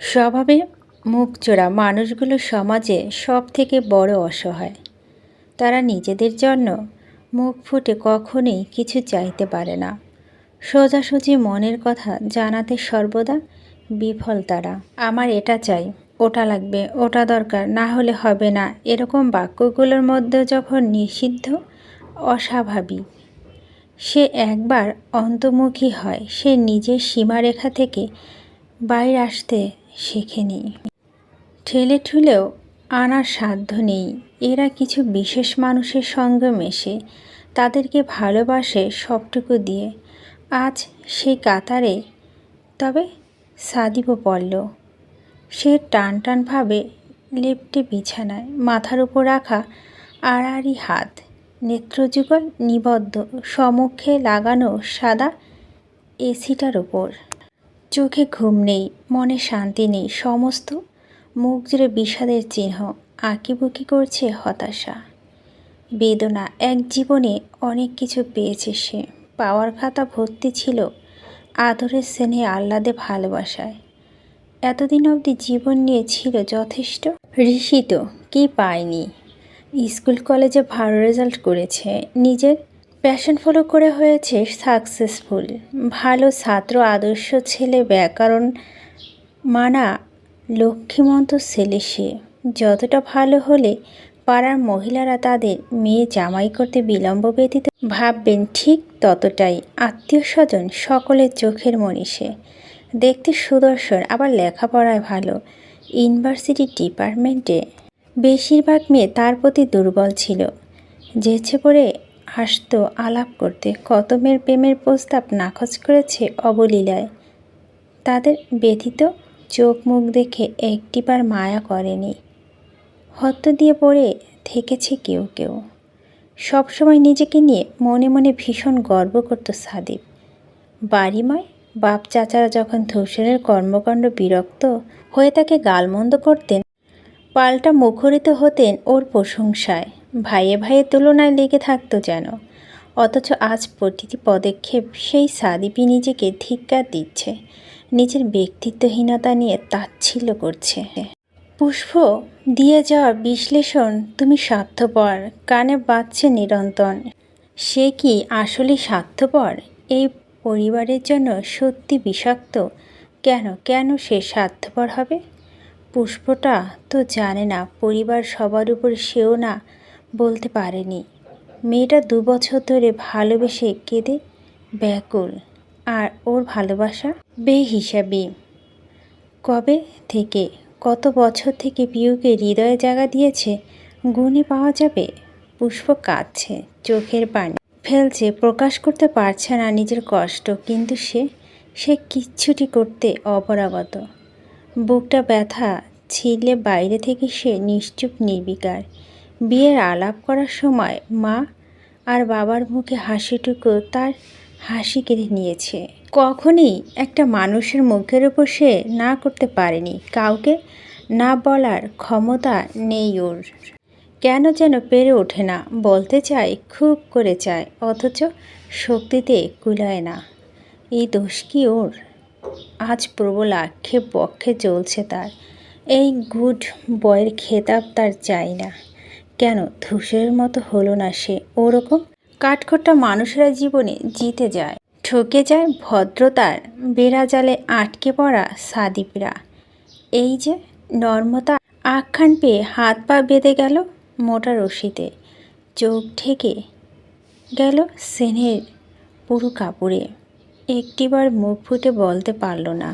স্বভাবে মুখ মুখচোরা মানুষগুলো সমাজে সব থেকে বড় অসহায়। তারা নিজেদের জন্য মুখ ফুটে কখনোই কিছু চাইতে পারে না। সোজাসুজি মনের কথা জানাতে সর্বদা বিফল তারা। আমার এটা চাই, ওটা লাগবে, ওটা দরকার, না হলে হবে না। এরকম বাক্যগুলোর মধ্যে যখন নিষিদ্ধ অস্বাভাবিক সে একবার অন্তর্মুখী হয়। সে নিজের সীমারেখা থেকে বাইরে আসতে শেখেনি ঠেলে ঠুলেও আনার সাধ্য নেই। এরা কিছু বিশেষ মানুষের সঙ্গে মেশে, তাদেরকে ভালোবাসে সবটুকু দিয়ে। আজ সেই কাতারে, তবে সাদিব পড়ল। সে টান টানভাবে লেপটে বিছানায়, মাথার উপর রাখা আড়াআড়ি হাত, নেত্রযুগল নিবদ্ধ সমক্ষে লাগানো সাদা এসিটার ওপর চোখে ঘুম নেই, মনে শান্তি নেই, সমস্ত মুখ জুড়ে বিষাদের চিহ্ন। আঁকিবুকি করছে? হতাশা। বেদনা, এক জীবনে অনেক কিছু পেয়েছে সে। পাওয়ার খাতা ভর্তি ছিল আদরের স্নেহে আহ্লাদে ভালোবাসায়। এতদিন অবধি জীবন নিয়ে ছিল যথেষ্ট। ঋষিত কি পায়নি? স্কুল, কলেজে ভালো রেজাল্ট করেছে। নিজের প্যাশন ফলো করে হয়েছে সাকসেসফুল ভালো ছাত্র, আদর্শ ছেলে, ব্যাকরণ মানা লক্ষ্মীমন্ত ছেলে সে। যতটা ভালো হলে পাড়ার মহিলারা তাদের মেয়ে জামাই করতে বিলম্ব ব্যতীত ভাববেন ঠিক ততটাই। আত্মীয় স্বজন সকলের চোখের মনীষে দেখতে সুদর্শন, আবার লেখাপড়ায় ভালো। ইউনিভার্সিটি ডিপার্টমেন্টে বেশিরভাগ মেয়ে তার প্রতি দুর্বল ছিল। যেছে করে আসতো আলাপ করতে। কত মেয়ের প্রেমের প্রস্তাব নাকচ করেছে অবলীলায়। তাদের ব্যথিত চোখ মুখ দেখে একটিবার মায়া করেনি। হত্য দিয়ে পড়ে থেকেছে কেউ কেউ। সবসময় নিজেকে নিয়ে মনে মনে ভীষণ গর্ব করত সাদীপ বাড়িময় বাপ চাচারা যখন ধূসরের কর্মকাণ্ড বিরক্ত হয়ে তাকে গালমন্দ করতেন, পাল্টা মুখরিত হতেন ওর প্রশংসায়। ভাইয়ে ভাইয়ের তুলনায় লেগে থাকতো যেন। অথচ আজ প্রতিটি পদক্ষেপ সেই সাদীপই নিজেকে ধিক্কার দিচ্ছে। নিজের ব্যক্তিত্বহীনতা নিয়ে তাচ্ছিল্য করছে। পুষ্প, দিয়ে যাওয়া বিশ্লেষণ তুমি স্বার্থপর, কানে বাজছে নিরন্তন সে কি আসলে স্বার্থপর? এই পরিবারের জন্য সত্যি বিষাক্ত? কেন কেন সে স্বার্থপর হবে? পুষ্পটা তো জানে না, পরিবার সবার উপর সেও না বলতে পারেনি। মেয়েটা দু বছর ধরে ভালোবেসে কেঁদে ব্যাকুল আর ওর ভালোবাসা বেহিসাবি। কবে থেকে, কত বছর থেকে পিউকে হৃদয়ে জায়গা দিয়েছে, গুণে পাওয়া যাবে? পুষ্প কাঁদছে, চোখের পানি ফেলছে, প্রকাশ করতে পারছে না নিজের কষ্ট, কিন্তু সে সে কিচ্ছুটি করতে অপরাগত। বুকটা ব্যথা, ছিলে বাইরে থেকে সে নিশ্চুপ নির্বিকার। বিয়ের আলাপ করার সময় মা আর বাবার মুখে হাসিটুকু তার হাসি কেড়ে নিয়েছে। কখনই একটা মানুষের মুখের উপর সে না করতে পারেনি। কাউকে না বলার ক্ষমতা নেই ওর। কেন যেন পেরে ওঠে না। বলতে চায়, খুব করে চায়, অথচ শক্তিতে কুলায় না। এই দোষ কি ওর? আজ প্রবল আক্ষেপ পক্ষে চলছে তার। এই গুড বয়ের খেতাব তার চাই না। কেন ধূসের মতো হলো না সে? ওরকম কাঠখোট্টা মানুষেরা জীবনে জিতে যায়। ঠকে যায় ভদ্রতার বেড়াজালে আটকে পড়া সাদীপরা। এই যে নর্মতা আখ্যান পেয়ে হাত পা বেঁধে গেল মোটা রশিতে। চোখ ঢেকে গেল সেনের পুরু কাপড়ে। একটিবার মুখ ফুটে বলতে পারল না।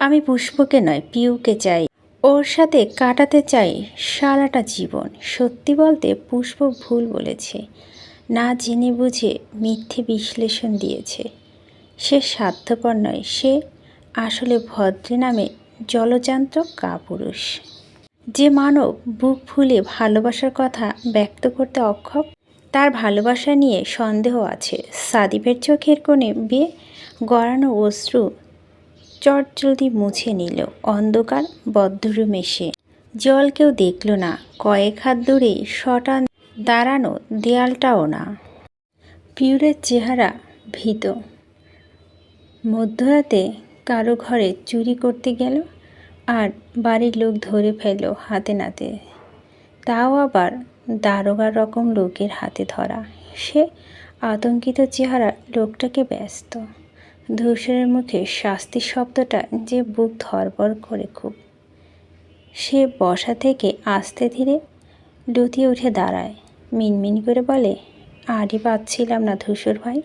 আমি পুষ্পকে নয়, পিউকে চাই। ওর সাথে কাটাতে চাই সারাটা জীবন। সত্যি বলতে পুষ্প ভুল বলেছে। না জেনে বুঝে মিথ্যে বিশ্লেষণ দিয়েছে। সে স্বার্থপর নয়, সে আসলে ভদ্রে নামে জলযান্ত্র কাপুরুষ। যে মানব বুক ফুলে ভালোবাসার কথা ব্যক্ত করতে অক্ষম, তার ভালোবাসা নিয়ে সন্দেহ আছে। সাদীপের চোখের কোণে বেয়ে গড়ানো অশ্রু চটজলদি মুছে নিল। অন্ধকার বদ্ধরুম এসে জল কেউ দেখল না। কয়েক হাত দূরে শটান দাঁড়ানো দেয়ালটাও না। পিউরের চেহারা ভীত। মধ্যরাতে কারও ঘরে চুরি করতে গেল আর বাড়ির লোক ধরে ফেলল হাতে নাতে। তাও আবার দারোগার রকম লোকের হাতে ধরা। সে আতঙ্কিত চেহারা লোকটাকে ব্যস্ত। ধূসরের মুখে শাস্তি শব্দটা যে বুক ধরবর করে খুব। সে বসা থেকে আস্তে ধীরে লুতিয়ে উঠে দাঁড়ায়। মিনমিন করে বলে আড়ি পাচ্ছিলাম না ধূসর ভাই,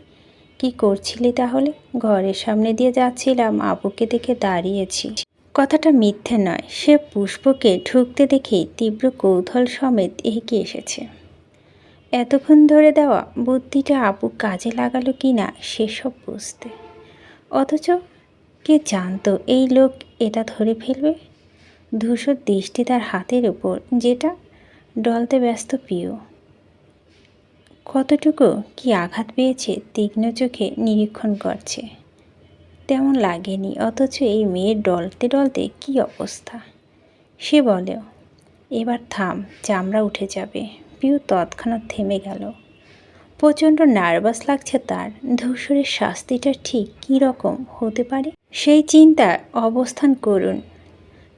কি করছিলি তাহলে? ঘরের সামনে দিয়ে যাচ্ছিলাম, আবুকে দেখে দাঁড়িয়েছি। কথাটা মিথ্যে নয়, সে পুষ্পকে ঢুকতে দেখেই তীব্র কৌতূহল সমেত এগিয়ে এসেছে। এতক্ষণ ধরে দেওয়া বুদ্ধিটা আপু কাজে লাগালো কি না সেসব বুঝতে। অথচ কে জানতো এই লোক এটা ধরে ফেলবে? ধূসর দৃষ্টি তার হাতের উপর, যেটা ডলতে ব্যস্ত পিও কতটুকু কি আঘাত পেয়েছে তীক্ষ্ণ চোখে নিরীক্ষণ করছে। তেমন লাগেনি, অথচ এই মেয়ের ডলতে ডলতে কি অবস্থা? সে বলেও এবার থাম, চামড়া উঠে যাবে। পিউ তৎক্ষণাৎ থেমে গেল। প্রচণ্ড নার্ভাস লাগছে তার। ধূসরের শাস্তিটা ঠিক কী রকম হতে পারে? সেই চিন্তায় অবস্থান করুন।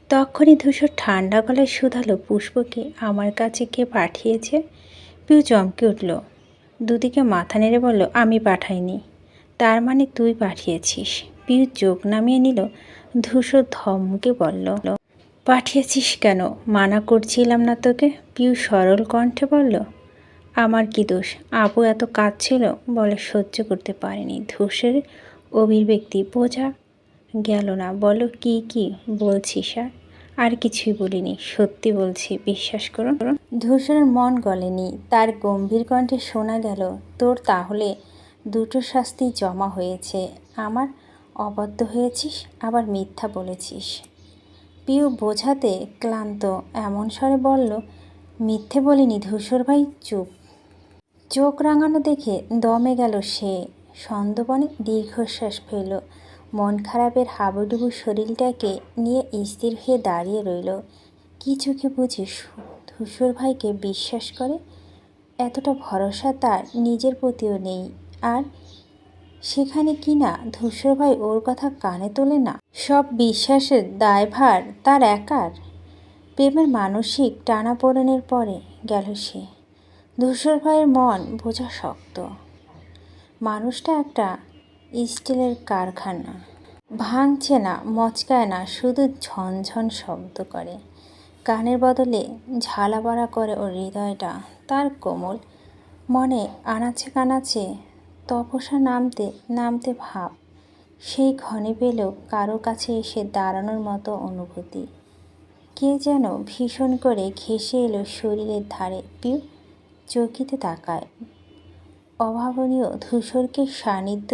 তখনই ধূসর ঠান্ডা গলায় শুধালো পুষ্পকে। আমার কাছে কে পাঠিয়েছে? পিউ চমকে উঠল। দুদিকে মাথা নেড়ে বলল, আমি পাঠাইনি। তার মানে তুই পাঠিয়েছিস। পিউ চোখ নামিয়ে নিল। ধূসর ধমকে বলল, পাঠিয়েছিস কেন? মানা করছিলাম না তোকে? পিউ সরল কণ্ঠে বলল আমার কি দোষ? আপু এত কাজ ছিল বলে সহ্য করতে পারেনি। ধূসের অভিব্যক্তি বোঝা গেল না। বলো, কি কি বলছি, স্যার? আর কিছুই বলিনি। সত্যি বলছি, বিশ্বাস করুন। ধূসরের মন গলেনি। তার গম্ভীর কণ্ঠে শোনা গেল, তোর তাহলে দুটো শাস্তি জমা হয়েছে। আমার অবদ্ধ হয়েছিস, আবার মিথ্যা বলেছিস পিউ বোঝাতে ক্লান্ত এমন স্বরে বলল, মিথ্যে বলিনি ধূসর ভাই, চুপ। চোখ রাঙানো দেখে দমে গেল সে। সন্দবনে দীর্ঘশ্বাস ফেল মন খারাপের হাবুডুবু শরীরটাকে নিয়ে স্থির হয়ে দাঁড়িয়ে রইল। কি চোখে বুঝি ধূসর ভাইকে বিশ্বাস করে? এতটা ভরসা তার নিজের প্রতিও নেই। আর সেখানে কি না ধূসর ভাই ওর কথা কানে তোলে না? সব বিশ্বাসের দায়ভার তার একার। প্রেমের মানসিক টানাপোড়েনের পরে গেল সে। ধূসর ভাইয়ের মন বোঝা শক্ত। মানুষটা একটা স্টিলের কারখানা। ভাঙছে না, মচকায় না, শুধু ঝনঝন শব্দ করে। কানের বদলে ঝালাপাড়া করে ওর হৃদয়টা। তার কোমল মনে আনাচে কানাচে তপসা নামতে নামতে ভাব। সেই ক্ষণে পেলেও কারও কাছে এসে দাঁড়ানোর মতো অনুভূতি। কে যেন ভীষণ করে ঘেসে এলো শরীরের ধারে। পিউ চকিতে তাকায়। অভাবনীয় ধূসরকে সান্নিধ্য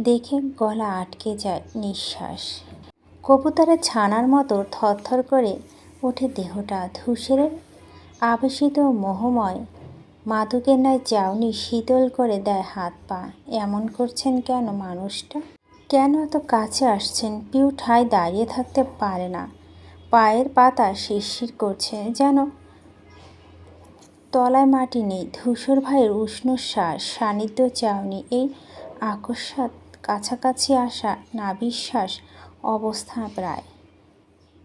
দেখে গলা আটকে যায় নিঃশ্বাস। কবুতরের ছানার মতো থরথর করে ওঠে দেহটা। ধূসরের আবেশিত মোহময় মাদকের ন্যায় চাউনি শীতল করে দেয় হাত পা। এমন করছেন কেন মানুষটা? কেন এত কাছে আসছেন? পিউ ঠায় দাঁড়িয়ে থাকতে পারে না। পায়ের পাতা শিরশির করছে। যেন তলায় মাটি নেই, ধূসর ভাইয়ের উষ্ণ শ্বাস সান্নিধ্য চাউনি, এই আকস্মাত কাছাকাছি আসা নাবিশ্বাস অবস্থা প্রায়।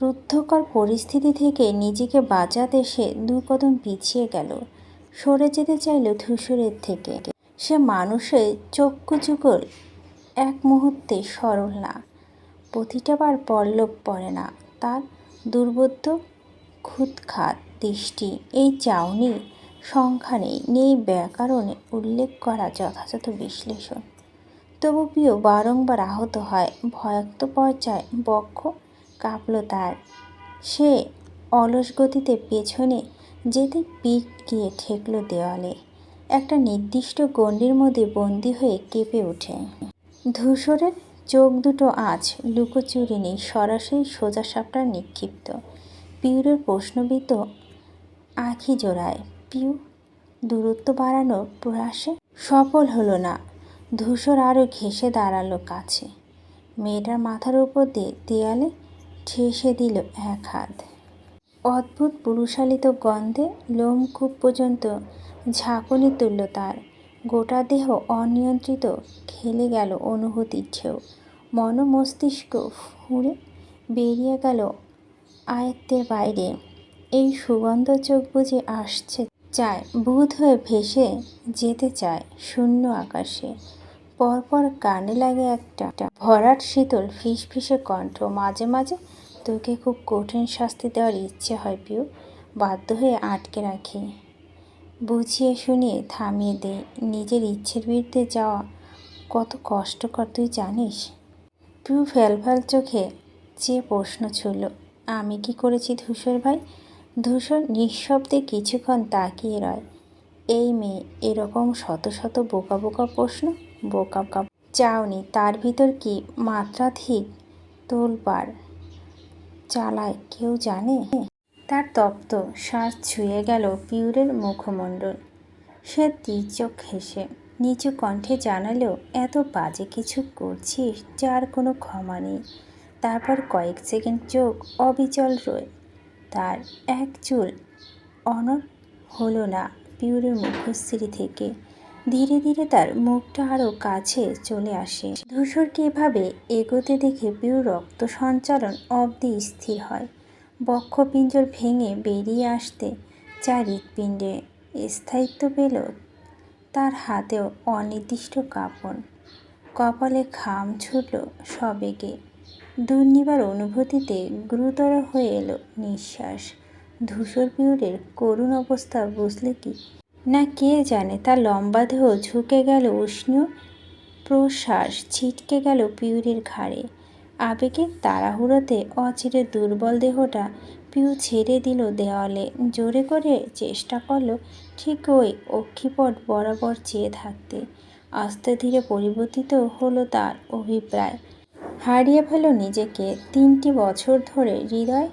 রুদ্ধকর পরিস্থিতি থেকে নিজেকে বাঁচাতে সে দু কদম পিছিয়ে গেল, সরে যেতে চাইল ধূসরের থেকে। সে মানুষের চক্ষু যুগল এক মুহূর্তে সরল না, প্রতিটা বার পল্লব পড়ে না, তার দুর্বোধ্য খুদখাত দৃষ্টি, এই চাউনি সংখ্যা নেই। নেই ব্যাকরণে উল্লেখ করা যথাযথ বিশ্লেষণ। তবু প্রিয়, বারংবার আহত হয়, ভয়াক্ত পর্যায়ে বক্ষ কাঁপল তার। সে অলস গতিতে পেছনে যেতে পিঠ গিয়ে ঠেকল দেওয়ালে। একটা নির্দিষ্ট গণ্ডির মধ্যে বন্দি হয়ে কেঁপে ওঠে। ধূসরের চোখ দুটো আজ লুকোচুরি নেই, সরাসরি সোজা সাপটা নিক্ষিপ্ত। পিউরের প্রশ্নবিদ্ধ আঁখি জোড়ায়। পিউ দূরত্ব বাড়ানোর প্রয়াসে সফল হলো না। ধূসর আরও ঘেসে দাঁড়াল কাছে। মেয়েটার মাথার উপর দিয়ে দেয়ালে ঠেসে দিল এক হাত। অদ্ভুত পুরুষালিত গন্ধে লোমকূপ পর্যন্ত ঝাঁকুনি তুলল তার। গোটা দেহ অনিয়ন্ত্রিত, খেলে গেল অনুভূতির ঢেউ। মন মস্তিষ্ক ফুঁড়ে বেরিয়ে গেল আয়ত্তের বাইরে। এই সুগন্ধ চোখ বুঝে আসছে চায় বুধ হয়ে ভেসে যেতে চায় শূন্য আকাশে। পরপর কানে লাগে একটা ভরাট শীতল ফিস ফিসফিসে কণ্ঠ। মাঝে মাঝে তোকে খুব কঠিন শাস্তি দেওয়ার ইচ্ছে হয় পিউ, বাধ্য হয়ে আটকে রাখি। বুঝিয়ে শুনিয়ে থামিয়ে দে, নিজের ইচ্ছের বিরুদ্ধে যাওয়া কত কষ্টকর, তুই জানিস? পিউ ফ্যাল চোখে যে প্রশ্ন ছুড়ল, আমি কি করেছি ধূসর ভাই? ধূসর নিঃশব্দে কিছুক্ষণ তাকিয়ে রয়। এই মেয়ে এরকম শত শত বোকা বোকা প্রশ্ন, বোকা বোকা চাওনি, তার ভিতর কি মাত্রাধিক তোলপাড় চালায় কেউ জানে? তার তপ্ত শ্বাস ছুঁয়ে গেল পিউরের মুখমণ্ডল। সে তীর্যক হেসে নিচু কণ্ঠে জানালেও এত বাজে কিছু করছিস, যার কোনো ক্ষমা নেই। তারপর কয়েক সেকেন্ড চোখ অবিচল রয়ে। তার এক চুল অনর হলো না পিউরের মুখশ্রী থেকে। ধীরে ধীরে তার মুখটা আরও কাছে চলে আসে। ধূসরকে এভাবে এগোতে দেখে পিউর রক্ত সঞ্চালন অবধি স্থির হয়। বক্ষপিঞ্জর ভেঙে বেরিয়ে আসতে চার হৃৎপিণ্ডে স্থায়িত্ব পেল তার হাতেও অনির্দিষ্ট কাঁপন। কপালে খাম ছুটল সবেগে। দুর্নিবার অনুভূতিতে গুরুতর হয়ে এলো নিঃশ্বাস। ধূসর পিউরের করুণ অবস্থা বুঝলে কি? না কে জানে, তার লম্বা দেহ ঝুঁকে গেল উষ্ণ প্রশ্বাস, ছিটকে গেল পিউরের ঘাড়ে। আবেগের তাড়াহুড়োতে অচিরে দুর্বল দেহটা পিউ ছেড়ে দিল দেওয়ালে। জোরে করে চেষ্টা করল ঠিক ওই অক্ষিপট বরাবর চেয়ে থাকতে। আস্তে ধীরে পরিবর্তিত হলো তার অভিপ্রায়। হারিয়ে ফেল নিজেকে তিনটি বছর ধরে হৃদয়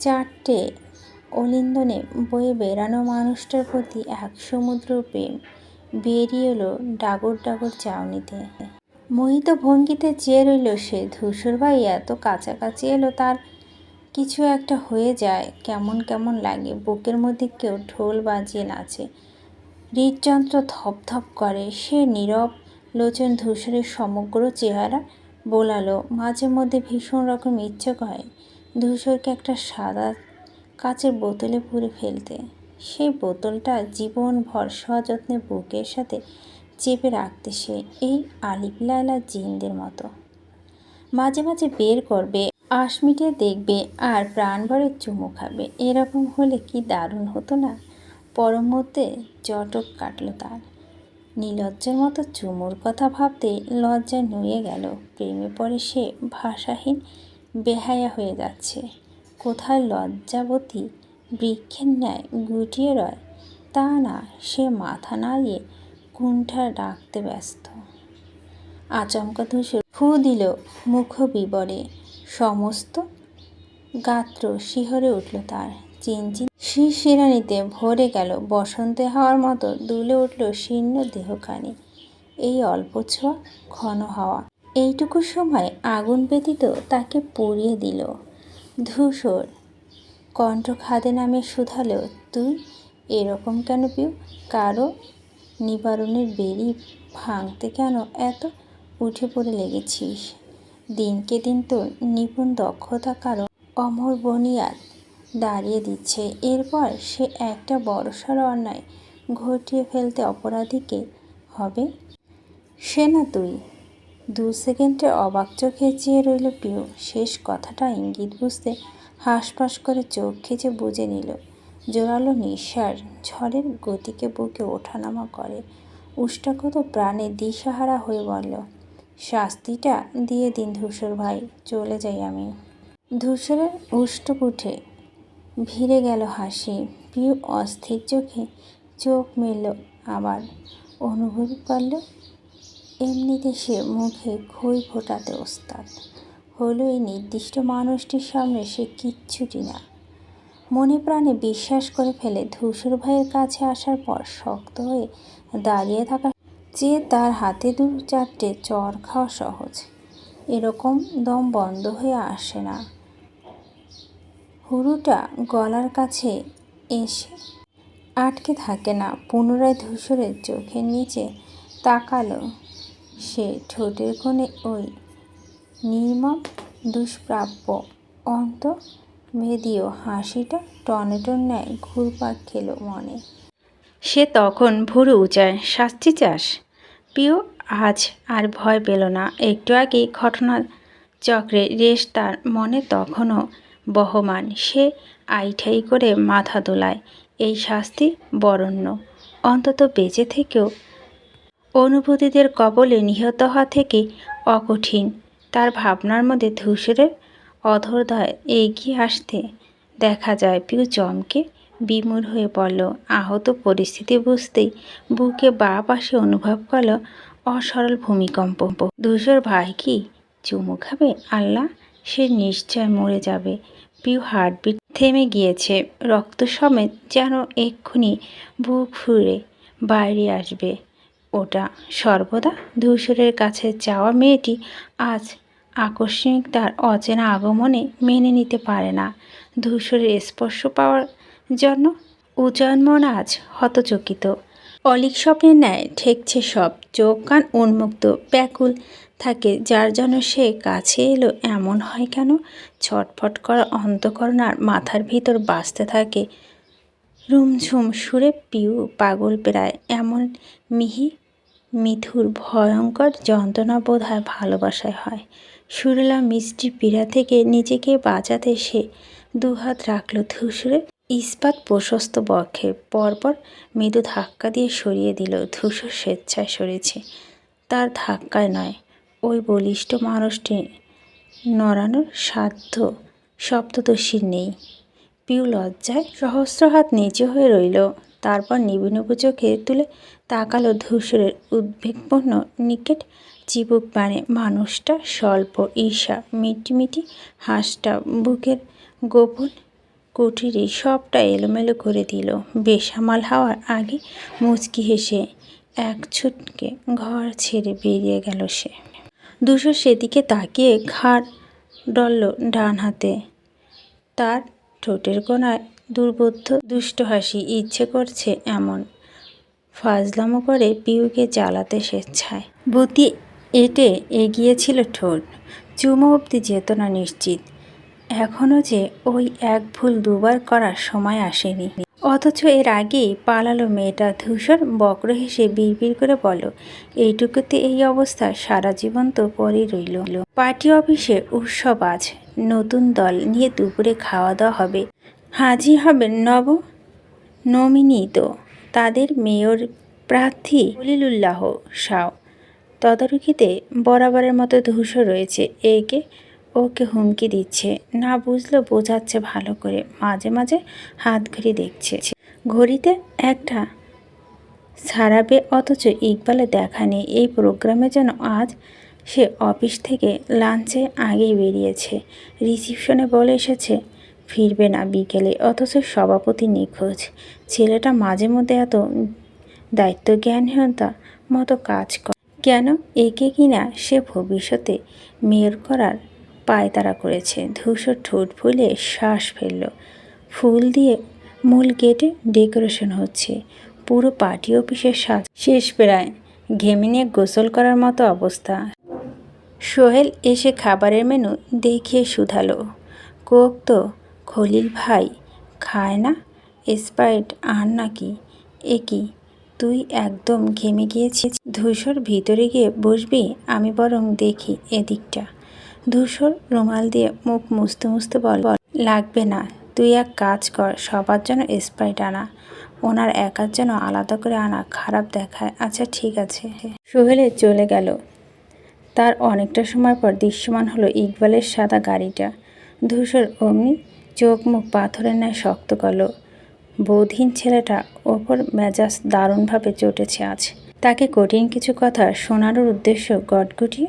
চারটে অলিন্দনে বয়ে বেড়ানো মানুষটার প্রতি এক সমুদ্র প্রেম। বেরিয়ে এলো ডাগর ডাগর চাউনিতে। মোহিত ভঙ্গিতে চেয়ে রইল সে। ধূসর ভাই এত কাছাকাছি এলো, তার কিছু একটা হয়ে যায়, কেমন কেমন লাগে। বুকের মধ্যে কেউ ঢোল বাজিয়ে নাচে। হৃদযন্ত্র ধপধপ করে। সে নীরব লোচন ধূসরের সমগ্র চেহারা বোলালো। মাঝে মধ্যে ভীষণ রকম ইচ্ছে হয় ধূসরকে একটা সাদা কাচের বোতলে পুরে ফেলতে। সেই বোতলটা জীবন জীবনভর সযত্নে বুকের সাথে চেপে রাখতে সে এই আলিপ লায়লা জিনদের মতো। মাঝে মাঝে বের করবে, আশ মিটিয়ে দেখবে আর প্রাণ ভরে চুমু খাবে। এরকম হলে কি দারুণ হতো না? পরমধ্যে জটক কাটল তার। নীলজ্জের মতো চুমুর কথা ভাবতে লজ্জায় নুয়ে গেল। প্রেমে পড়ে সে ভাষাহীন বেহায়া হয়ে যাচ্ছে। কোথায় লজ্জাবতী বৃক্ষের ন্যায় গুটিয়ে রয়? তা না, সে মাথা নাড়িয়ে কুণ্ঠা ডাকতে ব্যস্ত। আচমকা ধূসর ফু দিল মুখ বিবরে সমস্ত গাত্র শিহরে উঠল তার। চিনচিন শিশিরানিতে ভরে গেল। বসন্তে হওয়ার মতো দুলে উঠল শীর্ণ দেহখানি। এই অল্প ছোঁয়া ঘন হাওয়া। এইটুকু সময় আগুন ব্যতীত তাকে পুড়িয়ে দিল। ধূসর কণ্ঠ খাদে নামে শুধালেও তুই এরকম কেন পিউ? কারও নিবারণের বেরি ভাঙতে কেন এত উঠে পড়ে লেগেছিস? দিনকে দিন তোর নিপুণ দক্ষতা কারও অমর বনিয়াদ দাঁড়িয়ে দিচ্ছে। এরপর সে একটা বড়সড় অন্যায় ঘটিয়ে ফেলতে অপরাধীকে হবে? সে না তুই? দু সেকেন্ডে অবাক চোখে চেয়ে রইল পিউ। শেষ কথাটা ইঙ্গিত বুঝতে হাঁসফাঁস করে চোখ খিচে বুঝে নিল। জোরালো নিঃশ্বাস ঝড়ের গতিকে বুকে ওঠানামা করে। উষ্টাগত প্রাণে দিশাহারা হয়ে বলল, শাস্তিটা দিয়ে দিন ধূসর ভাই, চলে যাই আমি। ধূসরের উষ্ঠপুঠে ভিড়ে গেল হাসি। প্রিয় অস্থির চোখে চোখ মেলল আবার। অনুভব করল, এমনিতে সে মুখে খই ফোটাতে ওস্তাদ। হলো এই নির্দিষ্ট মানুষটির সামনে সে কিচ্ছুটি না। মনে প্রাণে বিশ্বাস করে ফেলে ধূসর ভাইয়ের কাছে আসার পর শক্ত হয়ে দাঁড়িয়ে থাকা যে তার হাতে দু চারটে চর খাওয়া সহজ। এরকম দম বন্ধ হয়ে আসে না। হুড়ুটা গলার কাছে এসে আটকে থাকে না, পুনরায় ধূসরের চোখের নিচে তাকালো সে ঠোঁটের কোণে ওই নির্মম দুষ্প্রাপ্য অন্ত মেদিও হাসিটা টনেটোর ন্যায় ঘুরপাক খেলো মনে। সে তখন ভুরু উঁচায় শাস্তি চাস? পিউ, আজ আর ভয় পেল না। একটু আগেই ঘটনা চক্রে রেশ তার মনে তখনও বহমান। সে আইঠাই করে মাথা দোলায়। এই শাস্তি বরণ্য। অন্তত বেঁচে থেকেও অনুভূতিদের কবলে নিহত হওয়া থেকে অকঠিন। তার ভাবনার মধ্যে ধূসরের অধরদয় এগিয়ে আসতে দেখা যায়, পিউ চমকে বিমূর হয়ে পড়ল। আহত পরিস্থিতি বুঝতেই বুকে বা পাশে অনুভব করল অসরল ভূমিকম্প। ধূসর ভাই কি চুমু খাবে? আল্লাহ, সে নিশ্চয় মরে যাবে। পিউ হার্টবিট থেমে গিয়েছে। রক্ত সমেত যেন এক্ষুনি বুক ফুরে বাইরে আসবে। ওটা সর্বদা ধূসরের কাছে যাওয়া মেয়েটি আজ আকস্মিক তার অচেনা আগমনে মেনে নিতে পারে না। ধূসরের স্পর্শ পাওয়ার জন্য উজানমন আজ হতচকিত। অলিক স্বপ্নের ন্যায় ঠেকছে সব। চোখ কান উন্মুক্ত। ব্যাকুল থাকে, যার জন্য সে কাছে এলো, এমন হয় কেন? ছটফট করা অন্তকরণ আর মাথার ভিতর বাঁচতে থাকে। রুমঝুম সুরে পিউ পাগল প্রায়, এমন মিহি, মিথুর ভয়ঙ্কর যন্ত্রণা বোধ হয় ভালোবাসায় হয়। সুরেলা মিষ্টি পীড়া থেকে নিজেকে বাঁচাতে সে দুহাত রাখল ধূসরে ইস্পাত প্রশস্ত বক্ষে। পরপর মৃদু ধাক্কা দিয়ে সরিয়ে দিল, ধূসর স্বেচ্ছায় সরেছে। তার ধাক্কায় নয় ওই বলিষ্ঠ মানুষটি নড়ানোর সাধ্য সপ্তদর্শীর নেই। পিউ লজ্জায় সহস্র হাত নিচু হয়ে রইল, তারপর নিবিনবু চোখে তুলে তাকালো ধূসরের উদ্বেগপূর্ণ নিকেট চিবুক পানে। মানুষটা স্বল্প, ঈর্ষা, মিটিমিটি হাঁসটা বুকের গোপন কুঠিরি সবটা এলোমেলো করে দিল। বেসামাল হওয়ার আগে মুচকি হেসে, এক ছুটকে ঘর ছেড়ে বেরিয়ে গেল সে। দুশো সেদিকে তাকিয়ে ঘাড় ডলল ডান হাতে। তার ঠোঁটের কোনায় দুর্বোধ্য দুষ্ট হাসি ইচ্ছে করছে এমন। ফাজলামো করে পিউকে জ্বালাতে স্বেচ্ছায়। বুতি এটে এগিয়েছিল ঠোঁট। চুমো অবধি যেত না নিশ্চিত। এখনও যে ওই এক ভুল দুবার করার সময় আসেনি। অথচ এর আগেই পালালো মেয়েটা ধূসর, বক্র হেসে বিড়বিড় করে বলো এইটুকুতে এই অবস্থা সারা জীবন তো পরে রইল। পার্টি অফিসে উৎসব আজ। নতুন দল নিয়ে দুপুরে খাওয়া দাওয়া হবে। হাজি হবেন নব নমিনীত তাদের মেয়র প্রার্থী খলিলুল্লাহ শাও তদারকিতে বরাবরের মতো ধূসর রয়েছে। একে ওকে হুমকি দিচ্ছে। না বুঝলেও বোঝাচ্ছে ভালো করে। মাঝে মাঝে হাত ঘড়ি দেখছে। ঘড়িতে একটা সারাবে অথচ ইকবালে দেখা নেই। এই প্রোগ্রামে যেন আজ সে অফিস থেকে লাঞ্চে আগেই বেরিয়েছে। রিসিপশনে বলে এসেছে, ফিরবে না বিকেলে, অথচ সভাপতি নিখোঁজ। ছেলেটা মাঝে মধ্যে এত দায়িত্বজ্ঞানহীনতা মতো কাজ করে কেন? একে কিনা সে ভবিষ্যতে মেয়র করার পায়তারা করেছে। ধূসর ঠোঁট ফুলে শ্বাস ফেলল। ফুল দিয়ে মূল গেটে ডেকোরেশন হচ্ছে। পুরো পার্টি অফিসের সাজ শেষ প্রায়। ঘেমে নিয়ে গোসল করার মতো অবস্থা। সোহেল এসে খাবারের মেনু দেখিয়ে শুধালো। কোক তো খলিল ভাই, খায় না? স্প্রাইট আর নাকি? এ কি? তুই একদম ঘেমে গিয়েছিস? ধূসর ভিতরে গিয়ে বসবি? আমি বরং দেখি এদিকটা। ধূসর রুমাল দিয়ে মুখ মুছতে মুছতে বল লাগবে না। তুই এক কাজ কর, সবার জন্য স্প্রাইট আনা। ওনার একার জন্য আলাদা করে আনা, খারাপ দেখায়। আচ্ছা ঠিক আছে। সোহেলে চলে গেল। তার অনেকটা সময় পর দৃশ্যমান হলো ইকবালের সাদা গাড়িটা। ধূসর অমনি চোখ মুখ পাথরের ন্যায় শক্ত করল। বোধহীন ছেলেটা ওপর মেজাজ দারুণভাবে চটেছে আজ। তাকে কঠিন কিছু কথা শোনানোর উদ্দেশ্য গটগুটিয়ে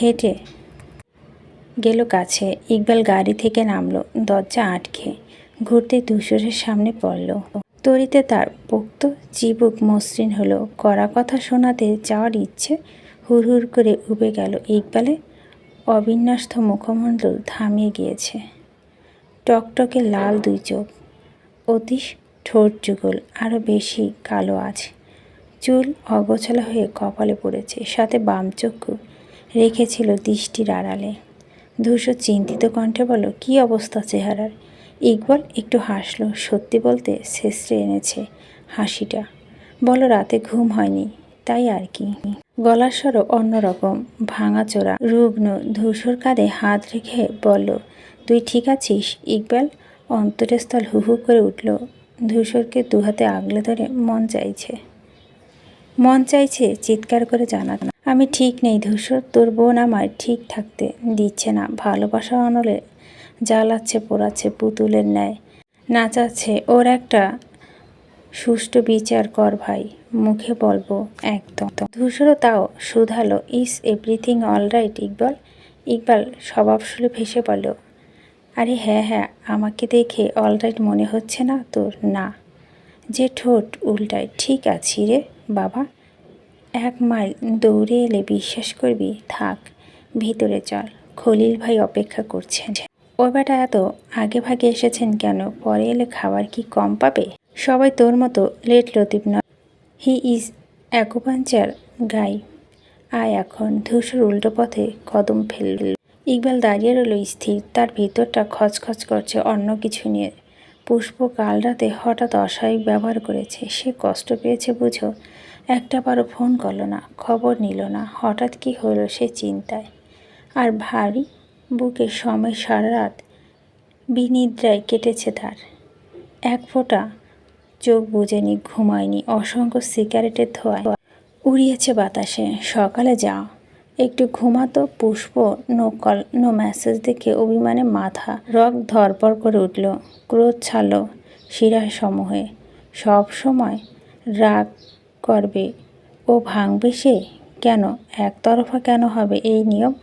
হেঁটে গেল কাছে। ইকবাল গাড়ি থেকে নামলো, দরজা আটকে। ঘুরতে ধূসরের সামনে পড়ল। তরিতে তার পোক্ত চিবুক মসৃণ হলো। কড়া কথা শোনাতে যাওয়ার ইচ্ছে হুড় করে উবে গেল। ইকবালে অবিন্যস্ত মুখমণ্ডল থামিয়ে গিয়েছে। টকটকে লাল দুই চোখ অতি ঠোঁট যুগল আরও বেশি কালো আছে। চুল অগোছালো হয়ে কপালে পড়েছে, সাথে বাম চক্ষু রেখেছিল দৃষ্টির আড়ালে। ধূসর চিন্তিত কণ্ঠে বলো কী অবস্থা চেহারার? ইকবাল একটু হাসলো, সত্যি বলতে শেষরে এনেছে হাসিটা। বলো রাতে ঘুম হয়নি, তাই আর কি? গলার স্বরও অন্যরকম ভাঙাচোরা রুগ্ন। ধূসর কাঁধে হাত রেখে বলল, তুই ঠিক আছিস? ইকবাল অন্তরস্থল হু হু করে উঠল। ধূসরকে দুহাতে আগলে ধরে মন চাইছে। মন চাইছে চিৎকার করে জানাত। না আমি ঠিক নেই, ধূসর তোর বোন আমায় ঠিক থাকতে দিচ্ছে না। ভালোবাসা অনলে জ্বালাচ্ছে, পোড়াচ্ছে পুতুলের ন্যায়। নাচাচ্ছে, ওর একটা সুষ্ঠু বিচার কর ভাই, মুখে বলব একদম। ধূসরও তাও শুধালো, ইস, everything all right, Iqbal? Iqbal স্বভাবশূলে ভেসে বলল, আরে হ্যাঁ হ্যাঁ আমাকে দেখে অলরাইট মনে হচ্ছে না তোর? না, যে ঠোঁট উল্টায়, ঠিক আছি রে। বাবা, এক মাইল দৌড়ে এলে বিশ্বাস করবি? থাক, ভিতরে চল। খলিল ভাই অপেক্ষা করছেন। ও বেটা এত আগে ভাগে এসেছেন কেন? পরে এলে খাবার কি কম পাবে? সবাই তোর মতো লেট লতিফ নয়। He is acupuncture guy. আয় এখন। ধূসর উল্টো পথে কদম ফেলল। ইকবাল দাঁড়িয়ে রইল স্থির। তার ভিতরটা খচখচ করছে অন্য কিছু নিয়ে। পুষ্প কাল রাতে হঠাৎ অস্বাভাবিক ব্যবহার করেছে। সে কষ্ট পেয়েছে বুঝো। একটা বারো ফোন করল না, খবর নিল না। হঠাৎ কি হলো সে চিন্তায়। আর ভারী বুকে সময় সারা রাত বিনিদ্রায় কেটেছে তার। এক ফোঁটা চোখ বুঝেনি ঘুমায়নি, অসংখ্য সিগারেটের ধোঁয়ায় উড়িয়েছে বাতাসে। সকালে যাও একটু ঘুমাতো Pushpa no call no message দেখে অভিমানে মাথা রক ধরপড় করে উঠল। ক্রোধ ছাড়ল শিরায় সমূহে সব সময় রাগ করবে। ও ভাঙবে সে? কেন? একতরফা কেন হবে এই নিয়ম?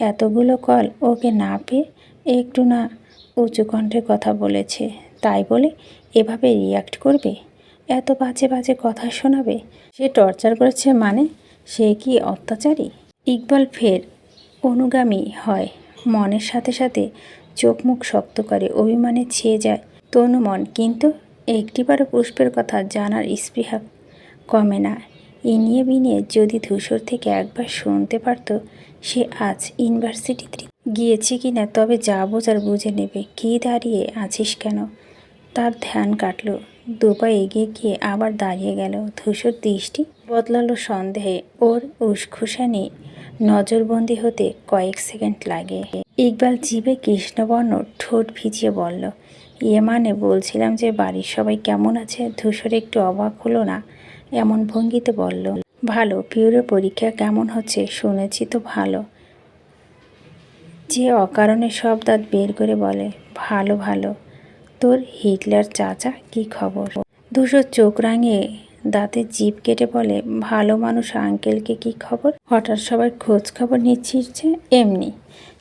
এতগুলো কল ওকে না পেয়ে একটু না উঁচু কণ্ঠে কথা বলেছে। তাই বলে এভাবে রিয়াক্ট করবে? এত বাজে বাজে কথা শোনাবে? সে টর্চার করেছে মানে? সে কি অত্যাচারী? ইকবাল ফের অনুগামী হয়। মনের সাথে সাথে চোখ মুখ শক্ত করে। অভিমানে ছেয়ে যায় তনু মন কিন্তু একটিবারও পুষ্পের কথা জানার স্পৃহা কমে না। ইনিয়ে বিনিয়ে যদি ধূসর থেকে একবার শুনতে পারত, সে আজ ইউনিভার্সিটিতে গিয়েছে কি না, তবে যা বোঝার বুঝে নেবে। কী দাঁড়িয়ে আছিস কেন? তার ধ্যান কাটল। দুপা এগিয়ে গিয়ে আবার দাঁড়িয়ে গেল। ধূসর দৃষ্টি বদলালো সন্দেহে। ওর উসখুসানি নজরবন্দি হতে কয়েক সেকেন্ড লাগে। ইকবাল জিভে কৃষ্ণবর্ণ ঠোঁট ভিজিয়ে বলল ইয়ে মানে বলছিলাম যে বাড়ির সবাই কেমন আছে? ধূসর একটু অবাক হলো না? এমন ভঙ্গিতে বলল, ভালো পিউরের পরীক্ষা কেমন হচ্ছে? শুনেছি তো ভালো। যে অকারণে সব দাঁত বের করে বলে, ভালো ভালো। তোর হিটলার চাচা কি খবর? দুশো চোখ রাঙিয়ে দাঁতে জিভ কেটে বলে, ভালো মানুষ, আঙ্কেলকে কি খবর? হঠাৎ সবার খোঁজ খবর নিচ্ছিস যে, এমনি,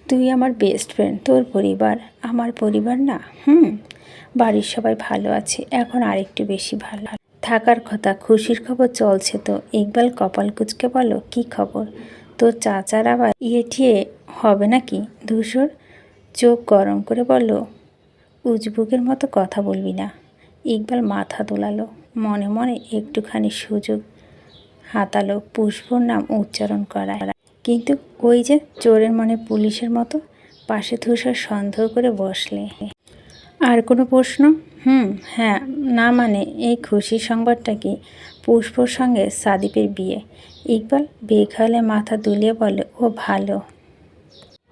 তুই আমার বেস্ট ফ্রেন্ড তোর পরিবার, আমার পরিবার না, হুম? বাড়ির সবাই ভালো আছে, এখন আরেকটু বেশি ভালো। থাকার কথা, খুশির খবর চলছে তো। ইকবাল কপাল কুচকে বলো, কি খবর? তোর চাচার আবার ইয়েঠিয়ে হবে নাকি, ধূসর? চোখ গরম করে বলল, উজবুকের মতো কথা বলবি না। ইকবাল মাথা দোলালো। মনে মনে একটুখানি সুযোগ হাতালো পুষ্পর নাম উচ্চারণ করায়। কিন্তু ওই যে চোরের মনে পুলিশের মতো পাশে ধূসর সন্দেহ করে বসলে। আর কোনো প্রশ্ন? হুম হ্যাঁ না মানে এই খুশির সংবাদটা কি পুষ্পর সঙ্গে সাদীপের বিয়ে? ইকবাল বেখালে মাথা দুলিয়ে বলে, ও ভালো।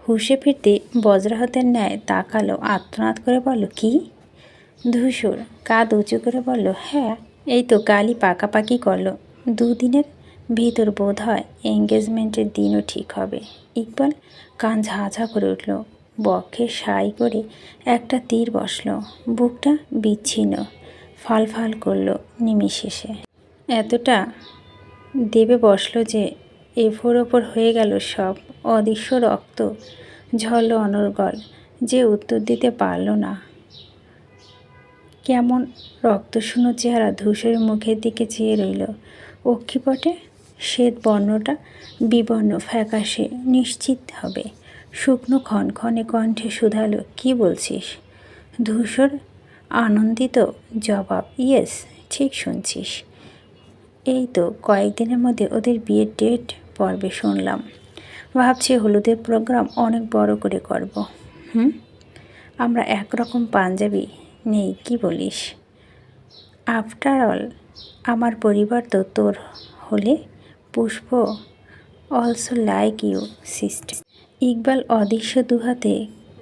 হুশে ফিরতে বজ্রাহতের ন্যায় তাকালো আত্মনাদ করে বলল, কি? ধূসর কাঁধ উঁচু করে বলল হ্যাঁ। এই তো কালই পাকাপাকি করল। দুদিনের ভিতর বোধ হয় এঙ্গেজমেন্টের দিনও ঠিক হবে। ইকবাল কান ঝাঁঝা করে উঠল, বক্ষে সাই করে একটা তীর বসল, বুকটা বিচ্ছিন্ন ফাল ফাল করল নিমিশেষে এতটা দেবে বসল যে এফোর ওপর হয়ে গেল সব অদৃশ্য রক্ত ঝল অনর্গল, যে উত্তর দিতে পারল না। কেমন রক্তশূন্য চেহারা ধূসরের মুখের দিকে চেয়ে রইল। অক্ষিপটে শ্বেত বর্ণটা বিবর্ণ ফ্যাকাশে নিশ্চিত হবে। শুকনো ক্ষণক্ষণে কণ্ঠে শুধালো, কি বলছিস? ধূসর আনন্দিত জবাব, ইয়েস, ঠিক শুনছিস। এই তো কয়েকদিনের মধ্যে ওদের বিয়ের ডেট পর্বে শুনলাম। ভাবছি হলুদের প্রোগ্রাম অনেক বড় করে করব। হুম? আমরা একরকম পাঞ্জাবি নেই, কি বলিস? আফটার অল আমার পরিবার তো তোর হলে Pushpa. Also like you system Iqbal অদৃশ্য দুহাতে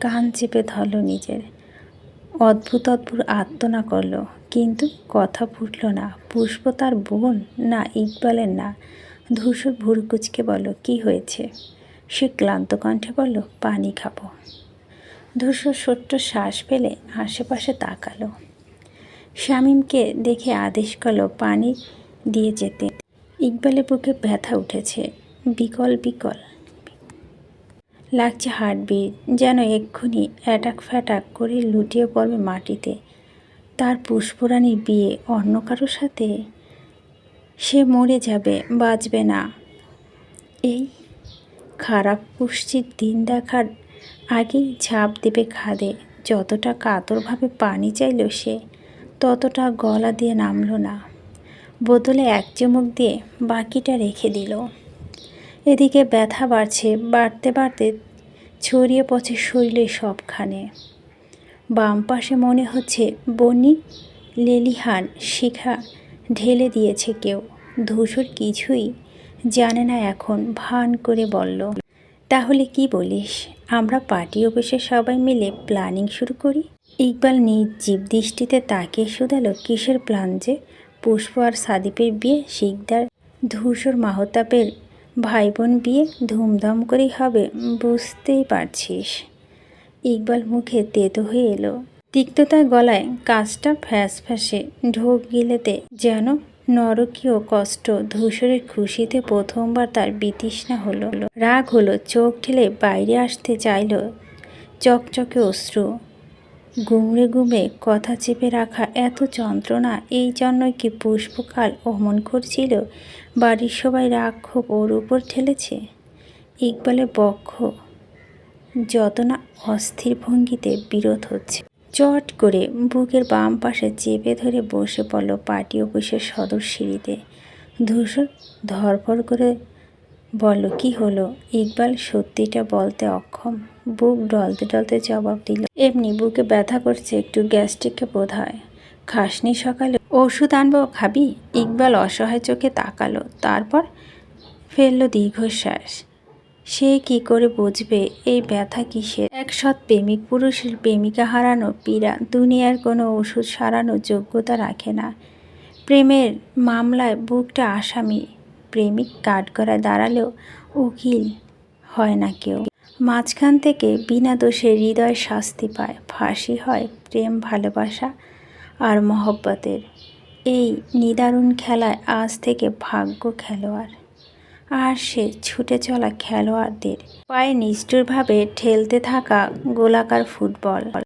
কান চেপে ধরল নিজের। অদ্ভুত অদ্ভুত আত্মনা করল, কিন্তু কথা ফুটল না। পুষ্প তার বোন? না, ইকবালের না। ধূসর ভুরকুচকে বলো কি হয়েছে? সে ক্লান্ত কণ্ঠে বলল, পানি খাব। ধূসর ছোট্ট শ্বাস ফেলে আশেপাশে তাকালো। শামীমকে দেখে আদেশ করল পানি দিয়ে যেতে। ইকবালের বুকে ব্যথা উঠেছে। বিকল বিকল। লাগছে হার্টবিট, যেন এক্ষুনি অ্যাটাক ফ্যাটাক করে লুটিয়ে পড়বে মাটিতে। তার পুষ্পরাণীর বিয়ে অন্য কারোর সাথে? সে মরে যাবে, বাঁচবে না। এই খারাপ পুষ্টির দিন দেখার আগেই ঝাঁপ দেবে খাদে, যতটা কাতরভাবে পানি চাইল সে, ততটা গলা দিয়ে নামলো না। বোতলে এক চুমুক দিয়ে বাকিটা রেখে দিল। এদিকে ব্যথা বাড়ছে, বাড়তে বাড়তে ছড়িয়ে পচে শরীরে সবখানে। বাম পাশে মনে হচ্ছে বনি লেলিহান শিখা ঢেলে দিয়েছে কেউ, ধূসর কিছুই জানে না এখন, ভান করে বলল তাহলে কি বলিস? আমরা পার্টি অফিসে সবাই মিলে প্ল্যানিং শুরু করি। ইকবাল নির্জীব দৃষ্টিতে তাকিয়ে শুধালো, কিসের প্ল্যান যে? পুষ্প আর সাদীপের বিয়ে, শিকদার, ধূসর মাহতাবের ভাই বোন বিয়ে ধুমধাম করেই হবে, বুঝতেই পারছিস। ইকবাল মুখে তেতো হয়ে এলো। তিক্ততার গলায় কাজটা ফ্যাস ফ্যাসে ঢোক গিলেতে যেন নরকীয় কষ্ট ধূসরের খুশিতে প্রথমবার তার বিতৃষ্ণা হলো। রাগ হলো, চোখ ঠেলে বাইরে আসতে চাইল চকচকে অশ্রু। গুমড়ে গুমে কথা চেপে রাখা এত যন্ত্রণা, এই জন্যই কি পুষ্পকাল অমন করছিল? বাড়ির সবাই রাগ ক্ষোভ ওর উপর ঠেলেছে? ইকবালের বক্ষ যত না অস্থির ভঙ্গিতে বিরোধ হচ্ছে। চট করে বুকের বাম পাশে চেপে ধরে বসে পড়ল পার্টি অফিসের সদর সিঁড়িতে। ধূসর ধরপড় করে বলল, কি হলো? ইকবাল, সত্যিটা বলতে অক্ষম। বুক ডলতে ডলতে জবাব দিল, এমনি বুকে ব্যথা করছে, একটু গ্যাস্ট্রিককে বোধ হয় খাসনি সকালে ওষুধ আনব খাবি? ইকবাল অসহায় চোখে তাকালো, তারপর ফেলল দীর্ঘশ্বাস। সে কি করে বুঝবে এই ব্যথা কিসের? এক সৎ প্রেমিক পুরুষের প্রেমিকা হারানো পীড়া, দুনিয়ার কোনো ওষুধ সারানোর যোগ্যতা রাখে না। প্রেমের মামলায় বুকটা আসামি, প্রেমিক কাঠগড়ায় দাঁড়ালেও উকিল হয় না কেউ। মাঝখান থেকে বিনা দোষে হৃদয় শাস্তি পায়, ফাঁসি হয় প্রেম ভালোবাসা আর মহব্বতের। এই নিদারুণ খেলায় আজ থেকে ভাগ্য খেলোয়াড়। আর সে ছুটে চলা খেলোয়াড়দের পায়ে নিষ্ঠুরভাবে ঠেলতে থাকা গোলাকার ফুটবল।